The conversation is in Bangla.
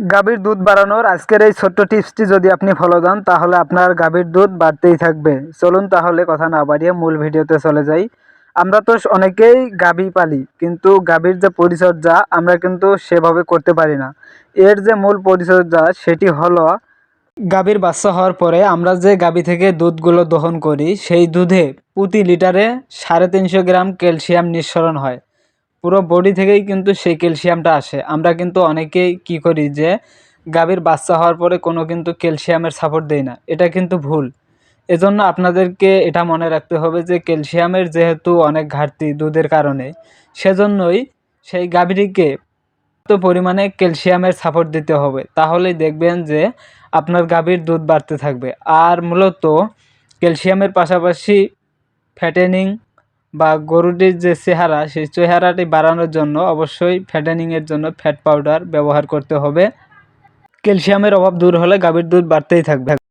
গাভীর দুধ বাড়ানোর আজকের এই ছোট্ট টিপসটি যদি আপনি ফলো দেন, তাহলে আপনার গাভীর দুধ বাড়তেই থাকবে। চলুন তাহলে কথা না বাড়িয়ে মূল ভিডিওতে চলে যাই। আমরা তো অনেকেই গাভী পালি, কিন্তু গাভীর যে পরিচর্যা আমরা কিন্তু সেভাবে করতে পারি না। এর যে মূল পরিচর্যা সেটি হলো, গাভীর বাচ্চা হওয়ার পরে আমরা যে গাভী থেকে দুধগুলো দহন করি, সেই দুধে প্রতি লিটারে সাড়ে তিনশো গ্রাম ক্যালসিয়াম নিঃসরণ হয়। পুরো বডি থেকেই কিন্তু সেই ক্যালসিয়ামটা আসে। আমরা কিন্তু অনেকেই কি করি যে, গাভীর বাচ্চা হওয়ার পরে কোনো কিন্তু ক্যালসিয়ামের সাপোর্ট দেই না। এটা কিন্তু ভুল। এজন্য আপনাদেরকে এটা মনে রাখতে হবে যে ক্যালসিয়ামের যেহেতু অনেক ঘাটতি দুধের কারণে, সেজন্যই সেই গাভীটিকে তো পরিমাণে ক্যালসিয়ামের সাপোর্ট দিতে হবে। তাহলেই দেখবেন যে, আপনার গাভীর দুধ বাড়তে থাকবে। আর মূলত ক্যালসিয়ামের পাশাপাশি ফ্যাটেনিং বা গরুটির যে চেহারা, সেই চেহারাটি বাড়ানোর জন্য অবশ্যই ফ্যাটেনিংয়ের জন্য ফ্যাট পাউডার ব্যবহার করতে হবে। ক্যালসিয়ামের অভাব দূর হলে গাভীর দুধ বাড়তেই থাকবে।